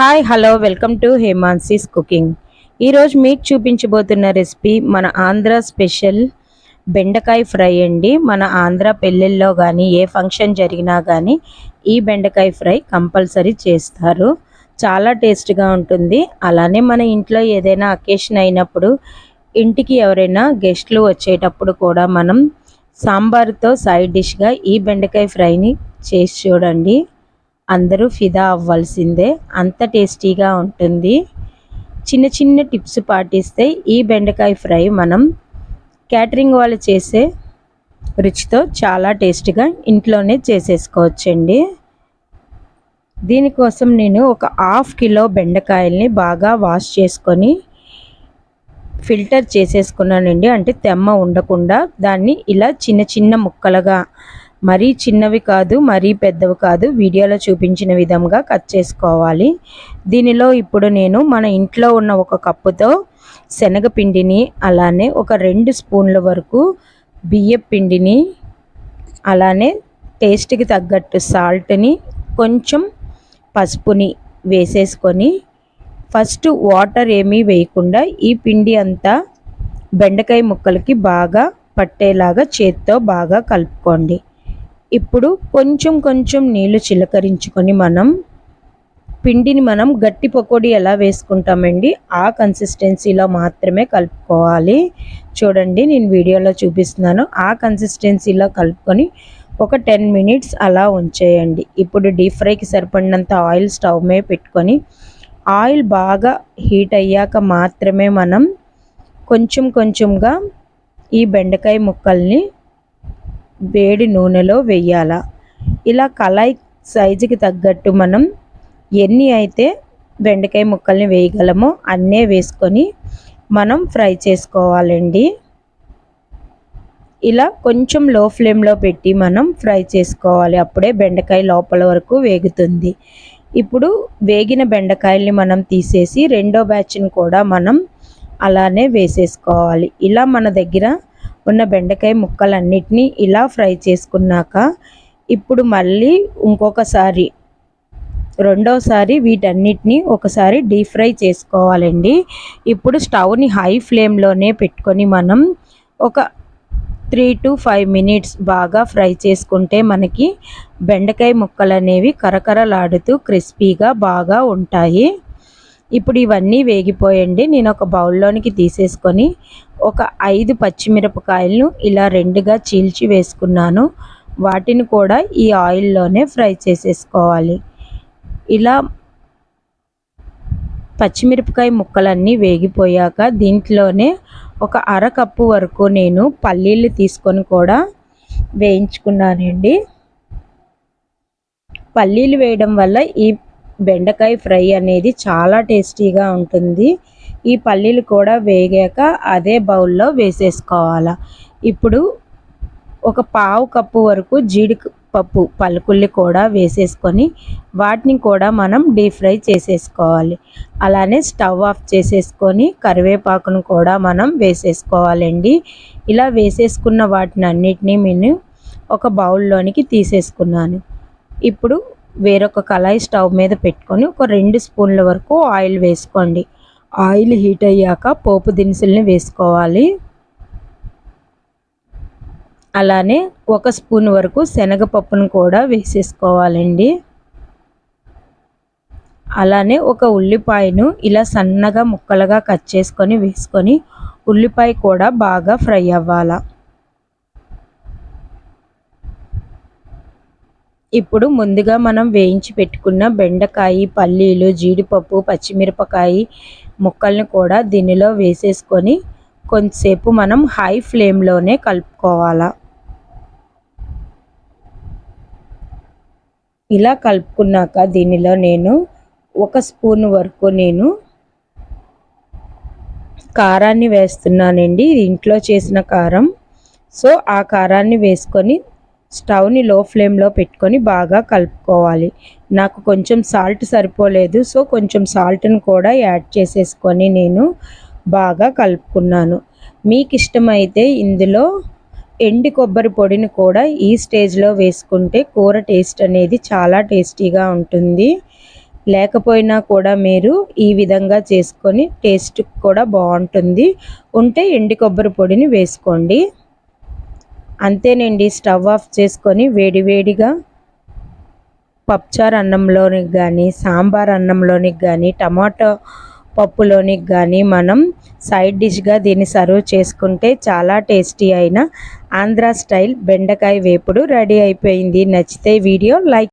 Hi hello welcome to Hemansi's cooking. ఈరోజు మీకు చూపించబోతున్న recipe మన ఆంధ్ర స్పెషల్ బెండకాయ ఫ్రై అండి. మన ఆంధ్ర పెళ్ళిళ్ళలో కానీ ఏ ఫంక్షన్ జరిగినా కానీ ఈ బెండకాయ ఫ్రై కంపల్సరీ చేస్తారు. చాలా టేస్ట్గా ఉంటుంది. అలానే మన ఇంట్లో ఏదైనా అకేషన్ అయినప్పుడు ఇంటికి ఎవరైనా గెస్ట్లు వచ్చేటప్పుడు కూడా మనం సాంబార్తో సైడ్ డిష్గా ఈ బెండకాయ ఫ్రైని చేసి చూడండి. అందరూ ఫిదా అవ్వాల్సిందే. అంత టేస్టీగా ఉంటుంది. చిన్న చిన్న టిప్స్ పాటిస్తే ఈ బెండకాయ ఫ్రై మనం క్యాటరింగ్ వాళ్ళు చేసే రుచితో చాలా టేస్టీగా ఇంట్లోనే చేసేసుకోవచ్చండి. దీనికోసం నేను ఒక హాఫ్ కిలో బెండకాయల్ని బాగా వాష్ చేసుకొని ఫిల్టర్ చేసేసుకున్నానండి. అంటే తెమ్మ ఉండకుండా దాన్ని ఇలా చిన్న చిన్న ముక్కలుగా మరీ చిన్నవి కాదు మరీ పెద్దవి కాదు వీడియోలో చూపించిన విధంగా కట్ చేసుకోవాలి. దీనిలో ఇప్పుడు నేను మన ఇంట్లో ఉన్న ఒక కప్పుతో శనగపిండిని అలానే ఒక రెండు స్పూన్ల వరకు బియ్య పిండిని అలానే టేస్ట్కి తగ్గట్టు సాల్ట్ని కొంచెం పసుపుని వేసేసుకొని ఫస్ట్ వాటర్ ఏమీ వేయకుండా ఈ పిండి అంతా బెండకాయ ముక్కలకి బాగా పట్టేలాగా చేత్తో బాగా కలుపుకోండి. ఇప్పుడు కొంచెం కొంచెం నీళ్ళు చిలకరించుకొని మనం పిండిని మనం గట్టి పకోడీ ఎలా వేసుకుంటామండి ఆ కన్సిస్టెన్సీలో మాత్రమే కలుపుకోవాలి. చూడండి నేను వీడియోలో చూపిస్తున్నాను. ఆ కన్సిస్టెన్సీలో కలుపుకొని ఒక టెన్ మినిట్స్ అలా ఉంచేయండి. ఇప్పుడు డీప్ ఫ్రైకి సరిపడినంత ఆయిల్ స్టవ్ మీద పెట్టుకొని ఆయిల్ బాగా హీట్ అయ్యాక మాత్రమే మనం కొంచెం కొంచెంగా ఈ బెండకాయ ముక్కల్ని వేడి నూనెలో వెయ్యాలా ఇలా కళాయి సైజుకి తగ్గట్టు మనం ఎన్ని అయితే బెండకాయ ముక్కల్ని వేయగలమో అన్నే వేసుకొని మనం ఫ్రై చేసుకోవాలండి. ఇలా కొంచెం లో ఫ్లేమ్లో పెట్టి మనం ఫ్రై చేసుకోవాలి. అప్పుడే బెండకాయ లోపల వరకు వేగుతుంది. ఇప్పుడు వేగిన బెండకాయల్ని మనం తీసేసి రెండో బ్యాచ్ని కూడా మనం అలానే వేసేసుకోవాలి. ఇలా మన దగ్గర ఉన్న బెండకాయ ముక్కలన్నిటినీ ఇలా ఫ్రై చేసుకున్నాక ఇప్పుడు మళ్ళీ ఇంకొకసారి రెండోసారి వీటన్నిటిని ఒకసారి డీప్ ఫ్రై చేసుకోవాలండి. ఇప్పుడు స్టవ్ని హై ఫ్లేమ్లోనే పెట్టుకొని మనం ఒక త్రీ టు ఫైవ్ మినిట్స్ బాగా ఫ్రై చేసుకుంటే మనకి బెండకాయ ముక్కలు అనేవి కరకరలాడుతూ క్రిస్పీగా బాగా ఉంటాయి. ఇప్పుడు ఇవన్నీ వేగిపోయండి. నేను ఒక బౌల్లోనికి తీసేసుకొని ఒక ఐదు పచ్చిమిరపకాయలను ఇలా రెండుగా చీల్చి వేసుకున్నాను. వాటిని కూడా ఈ ఆయిల్లోనే ఫ్రై చేసేసుకోవాలి. ఇలా పచ్చిమిరపకాయ ముక్కలన్నీ వేగిపోయాక దీంట్లోనే ఒక అరకప్పు వరకు నేను పల్లీలు తీసుకొని కూడా వేయించుకున్నానండి. పల్లీలు వేయడం వల్ల ఈ బెండకాయ ఫ్రై అనేది చాలా టేస్టీగా ఉంటుంది. ఈ పల్లీలు కూడా వేగాక అదే బౌల్లో వేసేసుకోవాలి. ఇప్పుడు ఒక పావు కప్పు వరకు జీడిపప్పు పలుకుల్ని కూడా వేసేసుకొని వాటిని కూడా మనం డీప్ ఫ్రై చేసేసుకోవాలి. అలానే స్టవ్ ఆఫ్ చేసేసుకొని కరివేపాకును కూడా మనం వేసేసుకోవాలండి. ఇలా వేసేసుకున్న వాటిని అన్నిటినీ నేను ఒక బౌల్లోనికి తీసేసుకున్నాను. ఇప్పుడు వేరొక కళాయి స్టవ్ మీద పెట్టుకొని ఒక రెండు స్పూన్ల వరకు ఆయిల్ వేసుకోండి. ఆయిల్ హీట్ అయ్యాక పోపు దినుసుల్ని వేసుకోవాలి. అలానే ఒక స్పూన్ వరకు శనగపప్పును కూడా వేసేసుకోవాలండి. అలానే ఒక ఉల్లిపాయను ఇలా సన్నగా ముక్కలుగా కట్ చేసుకొని వేసుకొని ఉల్లిపాయ కూడా బాగా ఫ్రై అవ్వాలి. ఇప్పుడు ముందుగా మనం వేయించి పెట్టుకున్న బెండకాయ పల్లీలు జీడిపప్పు పచ్చిమిరపకాయ ముక్కల్ని కూడా దీనిలో వేసేసుకొని కొంతసేపు మనం హై ఫ్లేమ్లోనే కలుపుకోవాలా. ఇలా కలుపుకున్నాక దీనిలో నేను ఒక స్పూన్ వరకు నేను కారాన్ని వేస్తున్నానండి. ఇంట్లో చేసిన కారం. సో ఆ కారాన్ని వేసుకొని స్టవ్ని లో ఫ్లేమ్లో పెట్టుకొని బాగా కలుపుకోవాలి. నాకు కొంచెం సాల్ట్ సరిపోలేదు సో కొంచెం సాల్ట్ని కూడా యాడ్ చేసేసుకొని నేను బాగా కలుపుకున్నాను. మీకు ఇష్టమైతే ఇందులో ఎండి కొబ్బరి పొడిని కూడా ఈ స్టేజ్లో వేసుకుంటే కూర టేస్ట్ అనేది చాలా టేస్టీగా ఉంటుంది. లేకపోయినా కూడా మీరు ఈ విధంగా చేసుకొని టేస్ట్ కూడా బాగుంటుంది. ఉంటే ఎండి కొబ్బరి పొడిని వేసుకోండి. అంతేనండి స్టవ్ ఆఫ్ చేసుకొని వేడివేడిగా పప్పుచారు అన్నంలోనికి కానీ సాంబార్ అన్నంలోనికి కానీ టమాటో పప్పులోనికి కానీ మనం సైడ్ డిష్గా దీన్ని సర్వ్ చేసుకుంటే చాలా టేస్టీ అయిన ఆంధ్ర స్టైల్ బెండకాయ వేపుడు రెడీ అయిపోయింది. నచ్చితే వీడియో లైక్